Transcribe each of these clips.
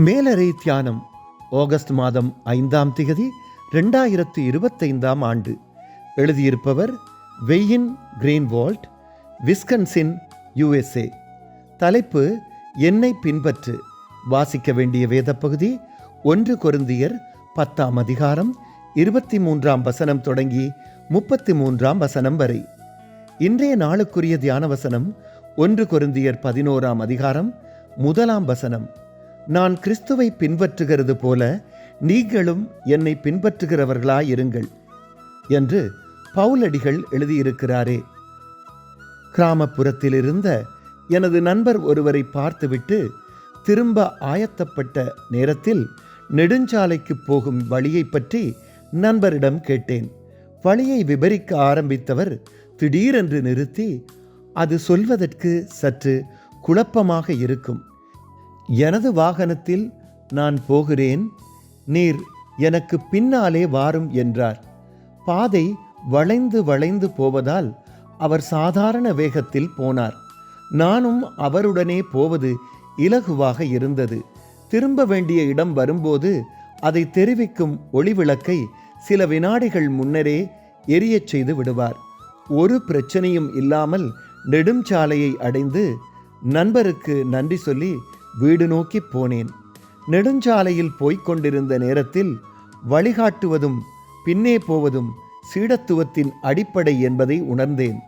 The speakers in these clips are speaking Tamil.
மேலறை தியானம் ஆகஸ்ட் மாதம் ஐந்தாம் திகதி ரெண்டாயிரத்து இருபத்தைந்தாம் ஆண்டு. எழுதியிருப்பவர் வெயின் கிரீன்வால்ட் விஸ்கன்சின் யுஎஸ்ஏ. தலைப்பு என்னை பின்பற்று. வாசிக்க வேண்டிய வேதப்பகுதி ஒன்று கொருந்தியர் பத்தாம் அதிகாரம் இருபத்தி மூன்றாம் வசனம் தொடங்கி முப்பத்தி மூன்றாம் வசனம் வரை. இன்றைய நாளுக்குரிய தியான வசனம் ஒன்று கொருந்தியர் பதினோராம் அதிகாரம் முதலாம் வசனம். நான் கிறிஸ்துவை பின்பற்றுகிறது போல நீங்களும் என்னை பின்பற்றுகிறவர்களாயிருங்கள் என்று பவுலடிகள் எழுதியிருக்கிறாரே. கிராமப்புறத்தில் இருந்த எனது நண்பர் ஒருவரை பார்த்துவிட்டு திரும்ப ஆயத்தப்பட்ட நேரத்தில் நெடுஞ்சாலைக்கு போகும் வழியை பற்றி நண்பரிடம் கேட்டேன். வழியை விபரிக்க ஆரம்பித்தவர் திடீரென்று நிறுத்தி அது சொல்வதற்கு சற்று குழப்பமாக இருக்கும். எனது வாகனத்தில் நான் போகிறேன் நீர் எனக்கு பின்னாலே வாரும் என்றார். பாதை வளைந்து வளைந்து போவதால் அவர் சாதாரண வேகத்தில் போனார். நானும் அவருடனே போவது இலகுவாக இருந்தது. திரும்ப வேண்டிய இடம் வரும்போது அதை தெரிவிக்கும் ஒளிவிளக்கை சில வினாடிகள் முன்னரே எரியச் செய்து விடுவார். ஒரு பிரச்சனையும் இல்லாமல் நெடுஞ்சாலையை அடைந்து நண்பருக்கு நன்றி சொல்லி வீடு நோக்கி போனேன். நெடுஞ்சாலையில் போய்க் கொண்டிருந்த நேரத்தில் வழிகாட்டுவதும் பின்னே போவதும் சீடத்துவத்தின் அடிப்படை என்பதை உணர்ந்தேன்.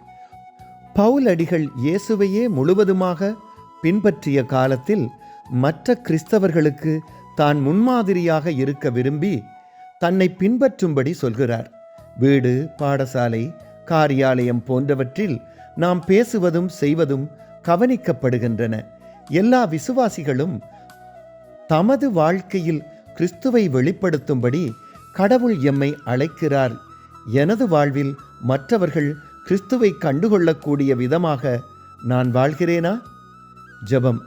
பவுல் அடிகள் இயேசுவையே முழுவதுமாக பின்பற்றிய காலத்தில் மற்ற கிறிஸ்தவர்களுக்கு தான் முன்மாதிரியாக இருக்க விரும்பி தன்னை பின்பற்றும்படி சொல்கிறார். வீடு பாடசாலை காரியாலயம் போன்றவற்றில் நாம் பேசுவதும் செய்வதும் கவனிக்கப்படுகின்றன. எல்லா விசுவாசிகளும் தமது வாழ்க்கையில் கிறிஸ்துவை வெளிப்படுத்தும்படி கடவுள் எம்மை அழைக்கிறார். எனது வாழ்வில் மற்றவர்கள் கிறிஸ்துவை கண்டுகொள்ளக்கூடிய விதமாக நான் வாழ்கிறேனா? ஜெபம்.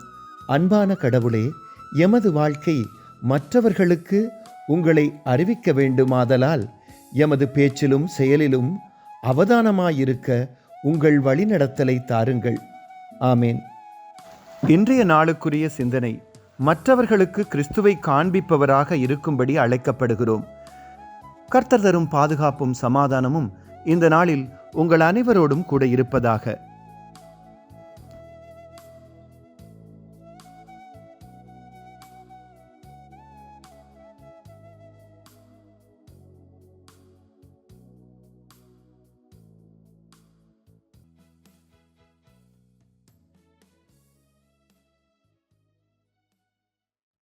அன்பான கடவுளே எமது வாழ்க்கை மற்றவர்களுக்கு உங்களை அறிவிக்க வேண்டுமாதலால் எமது பேச்சிலும் செயலிலும் அவதானமாயிருக்க உங்கள் வழிநடத்தலை தாருங்கள். ஆமேன். இன்றைய நாளுக்குரிய சிந்தனை மற்றவர்களுக்கு கிறிஸ்துவை காண்பிப்பவராக இருக்கும்படி அழைக்கப்படுகிறோம். கர்த்தர் தரும் பாதுகாப்பும் சமாதானமும் இந்த நாளில் உங்கள் அனைவரோடும் கூட இருப்பதாக.